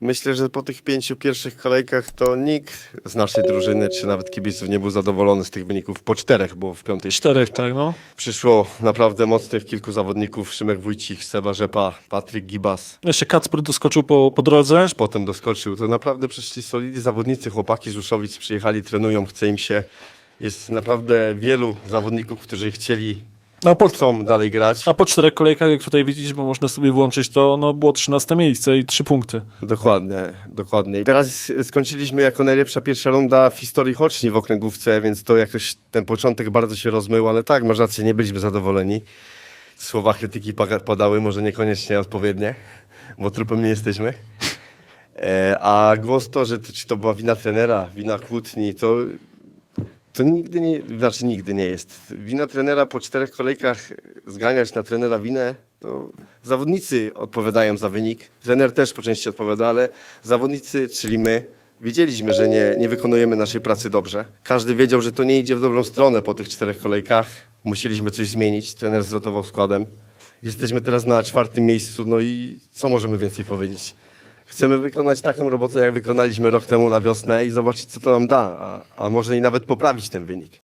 Myślę, że po tych pięciu pierwszych kolejkach to nikt z naszej drużyny, czy nawet kibiców nie był zadowolony z tych wyników. Po czterech było w piątej. Czterech, tak, no. Przyszło naprawdę mocnych kilku zawodników. Szymek Wójcik, Seba Rzepa, Patryk Gibas. Jeszcze Kacper doskoczył po, po drodze. Potem doskoczył. To naprawdę przyszli solidni zawodnicy. Chłopaki z Ruszowic przyjechali, trenują, chce im się. Jest naprawdę wielu zawodników, którzy chcieli, No, po, chcą dalej grać. a po czterech kolejkach, jak tutaj widzisz, bo można sobie włączyć, to no, było 13 miejsce i 3 punkty. Dokładnie, dokładnie. I Teraz skończyliśmy jako najlepsza pierwsza runda w historii Choczni w okręgówce, więc to jakoś ten początek bardzo się rozmył, ale tak, masz rację, nie byliśmy zadowoleni. Słowa krytyki pa- padały, może niekoniecznie odpowiednie, bo trupem nie jesteśmy. E, a głos to, że to, czy to była wina trenera, wina kłótni, to, to nigdy nie, znaczy nigdy nie jest. Wina trenera po czterech kolejkach zganiać na trenera winę, to zawodnicy odpowiadają za wynik. Trener też po części odpowiada, ale zawodnicy, czyli my, wiedzieliśmy, że nie, nie wykonujemy naszej pracy dobrze. Każdy wiedział, że to nie idzie w dobrą stronę po tych czterech kolejkach. Musieliśmy coś zmienić. Trener zrotował składem. Jesteśmy teraz na czwartym miejscu, no i co możemy więcej powiedzieć? Chcemy wykonać taką robotę, jak wykonaliśmy rok temu na wiosnę i zobaczyć, co to nam da, a, a może i nawet poprawić ten wynik.